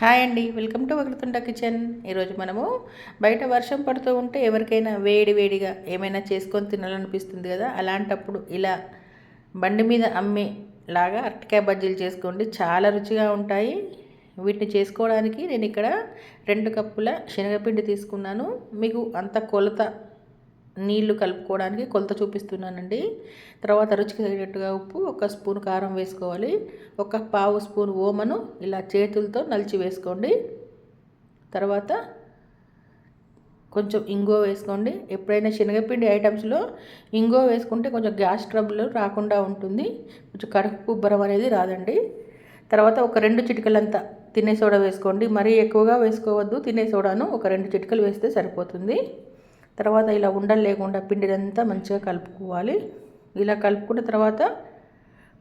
Hi అండి. Welcome to Vakratunda kitchen. ఈరోజు మనము బయట వర్షం పడుతూ ఉంటే ఎవరికైనా వేడి వేడిగా ఏమైనా చేసుకొని తినాలనిపిస్తుంది కదా? అలాంటప్పుడు ఇలా బండి మీద అమ్మే లాగా అరటికాయ బజ్జీలు చేసుకోండి. చాలా రుచిగా ఉంటాయి. వీటిని చేసుకోవడానికి నేను ఇక్కడ రెండు కప్పుల శనగపిండి తీసుకున్నాను. మీకు అంత కొలత నీళ్ళు కలుపుకోవడానికి కొలత చూపిస్తున్నానండి. తర్వాత రుచికి తగినట్టుగా ఉప్పు ఒక స్పూన్ కారం వేసుకోవాలి. ఒక పావు స్పూన్ ఓమను ఇలా చేతులతో నలిచి వేసుకోండి. తర్వాత కొంచెం ఇంగో వేసుకోండి. ఎప్పుడైనా శనగపిండి ఐటమ్స్లో ఇంగో వేసుకుంటే కొంచెం గ్యాస్ ట్రబుల్ రాకుండా ఉంటుంది. కొంచెం కడుపు ఉబ్బరం అనేది రాదండి. తర్వాత ఒక రెండు చిటికలంతా తినే సోడా వేసుకోండి. మరీ ఎక్కువగా వేసుకోవద్దు. తినే సోడాను ఒక రెండు చిటికలు వేస్తే సరిపోతుంది. తర్వాత ఇలా ఉండలు లేకుండా పిండినంతా మంచిగా కలుపుకోవాలి. ఇలా కలుపుకున్న తర్వాత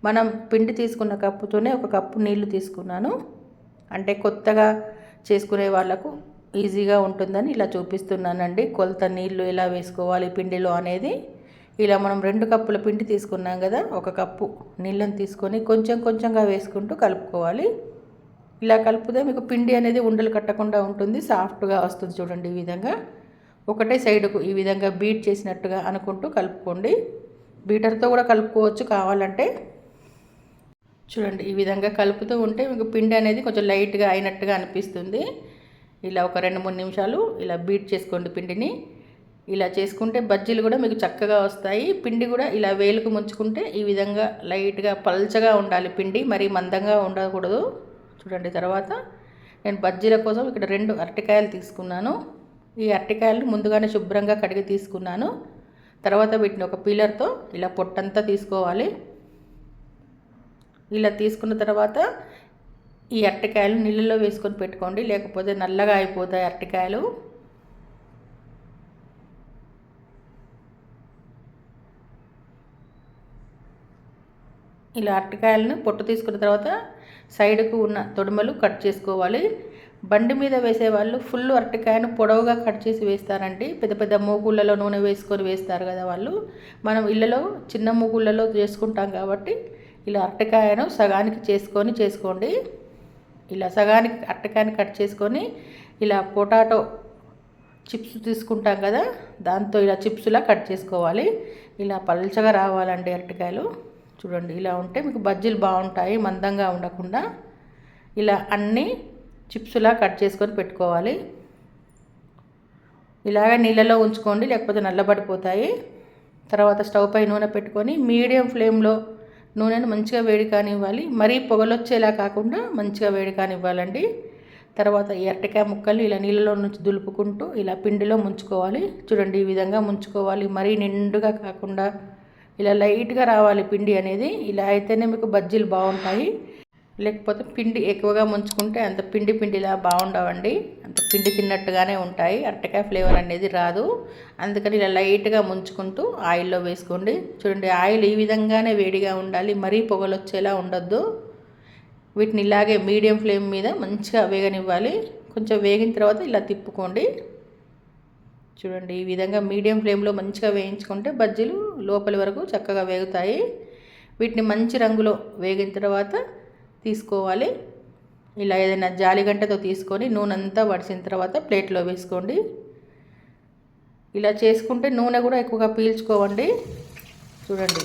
మనం పిండి తీసుకున్న కప్పుతోనే ఒక కప్పు నీళ్ళు తీసుకున్నాను. అంటే కొత్తగా చేసుకునే వాళ్ళకు ఈజీగా ఉంటుందని ఇలా చూపిస్తున్నానండి. కొలత నీళ్ళు ఎలా వేసుకోవాలి పిండిలో అనేది. ఇలా మనం రెండు కప్పుల పిండి తీసుకున్నాం కదా ఒక కప్పు నీళ్ళని తీసుకొని కొంచెం కొంచెంగా వేసుకుంటూ కలుపుకోవాలి. ఇలా కలిపితే మీకు పిండి అనేది ఉండలు కట్టకుండా ఉంటుంది సాఫ్ట్గా వస్తుంది చూడండి ఈ విధంగా. ఒకటే సైడుకు ఈ విధంగా బీట్ చేసినట్టుగా అనుకుంటూ కలుపుకోండి. బీటర్తో కూడా కలుపుకోవచ్చు కావాలంటే. చూడండి ఈ విధంగా కలుపుతూ ఉంటే మీకు పిండి అనేది కొంచెం లైట్గా అయినట్టుగా అనిపిస్తుంది. ఇలా ఒక రెండు మూడు నిమిషాలు ఇలా బీట్ చేసుకోండి పిండిని. ఇలా చేసుకుంటే బజ్జీలు కూడా మీకు చక్కగా వస్తాయి. పిండి కూడా ఇలా వేలుకు ముంచుకుంటే ఈ విధంగా లైట్గా పల్చగా ఉండాలి పిండి. మరీ మందంగా ఉండకూడదు. చూడండి తర్వాత నేను బజ్జీల కోసం ఇక్కడ రెండు అరటికాయలు తీసుకున్నాను. ఈ అరటికాయలు ముందుగానే శుభ్రంగా కడిగి తీసుకున్నాను. తర్వాత వీటిని ఒక పీలర్తో ఇలా పొట్టంతా తీసుకోవాలి. ఇలా తీసుకున్న తర్వాత ఈ అరటికాయలు నీళ్ళలో వేసుకొని పెట్టుకోండి. లేకపోతే నల్లగా అయిపోతాయి అరటికాయలు. ఇలా అరటికాయలను పొట్టు తీసుకున్న తర్వాత సైడ్కు ఉన్న తొడుమలు కట్ చేసుకోవాలి. బండి మీద వేసేవాళ్ళు ఫుల్ అరటికాయను పొడవుగా కట్ చేసి వేస్తారండి. పెద్ద పెద్ద మూగుళ్ళలో నూనె వేసుకొని వేస్తారు కదా వాళ్ళు. మనం ఇళ్ళలో చిన్న మూగుళ్ళలో చేసుకుంటాం కాబట్టి ఇలా అరటికాయను సగానికి చేసుకొని చేసుకోండి. ఇలా సగానికి అరటికాయని కట్ చేసుకొని ఇలా పొటాటో చిప్స్ తీసుకుంటాం కదా దాంతో ఇలా చిప్స్లా కట్ చేసుకోవాలి. ఇలా పల్చగా రావాలండి అరటికాయలు చూడండి ఇలా ఉంటే మీకు బజ్జీలు బాగుంటాయి మందంగా ఉండకుండా. ఇలా అన్నీ చిప్స్లా కట్ చేసుకొని పెట్టుకోవాలి. ఇలాగ నీళ్ళలో ఉంచుకోండి లేకపోతే నల్లబడిపోతాయి తర్వాత స్టవ్ పై నూనె పెట్టుకొని మీడియం ఫ్లేమ్లో నూనెను మంచిగా వేడి కానివ్వాలి. మరీ పొగలొచ్చేలా కాకుండా మంచిగా వేడి కానివ్వాలండి. తర్వాత ఎరటికాయ ముక్కలు ఇలా నీళ్ళలో నుంచి దులుపుకుంటూ ఇలా పిండిలో ముంచుకోవాలి. చూడండి ఈ విధంగా ముంచుకోవాలి. మరీ నిండుగా కాకుండా ఇలా లైట్గా రావాలి పిండి అనేది. ఇలా అయితేనే మీకు బజ్జీలు బాగుంటాయి. లేకపోతే పిండి ఎక్కువగా ముంచుకుంటే అంత పిండి పిండిలా బాగుండవండి. అంత పిండి తిన్నట్టుగానే ఉంటాయి. అరటికాయ ఫ్లేవర్ అనేది రాదు. అందుకని ఇలా లైట్గా ముంచుకుంటూ ఆయిల్లో వేసుకోండి. చూడండి ఆయిల్ ఈ విధంగానే వేడిగా ఉండాలి. మరీ పొగలు వచ్చేలా ఉండొద్దు. వీటిని ఇలాగే మీడియం ఫ్లేమ్ మీద మంచిగా వేగనివ్వాలి. కొంచెం వేగిన తర్వాత ఇలా తిప్పుకోండి. చూడండి ఈ విధంగా మీడియం ఫ్లేమ్లో మంచిగా వేయించుకుంటే బజ్జీలు లోపలి వరకు చక్కగా వేగుతాయి. వీటిని మంచి రంగులో వేగిన తర్వాత తీసుకోవాలి. ఇలా ఏదైనా జాలిగంటతో తీసుకొని నూనె అంతా వడిసిన తర్వాత ప్లేట్లో వేసుకోండి. ఇలా చేసుకుంటే నూనె కూడా ఎక్కువగా పీల్చుకోవండి. చూడండి.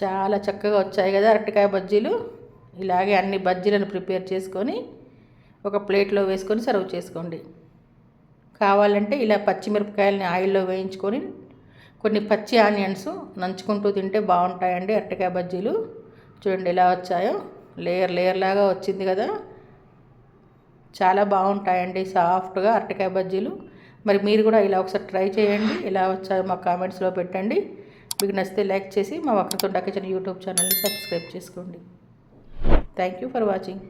చాలా చక్కగా వచ్చాయి కదా అరటికాయ బజ్జీలు. ఇలాగే అన్ని బజ్జీలను ప్రిపేర్ చేసుకొని ఒక ప్లేట్లో వేసుకొని సర్వ్ చేసుకోండి. కావాలంటే ఇలా పచ్చిమిరపకాయలని ఆయిల్లో వేయించుకొని కొన్ని పచ్చి ఆనియన్స్ నంచుకుంటూ తింటే బాగుంటాయండి అరటికాయ బజ్జీలు. చూడండి ఎలా వచ్చాయో. లేయర్ లేయర్ లాగా వచ్చింది కదా. చాలా బాగుంటాయండి సాఫ్ట్గా అరటికాయ బజ్జీలు. మరి మీరు కూడా ఇలా ఒకసారి ట్రై చేయండి. ఇలా వచ్చాయో మా కామెంట్స్లో పెట్టండి. మీకు నచ్చితే లైక్ చేసి మా వక్రతుండ కిచెన్ యూట్యూబ్ ఛానల్ని సబ్స్క్రైబ్ చేసుకోండి. Thank you for watching.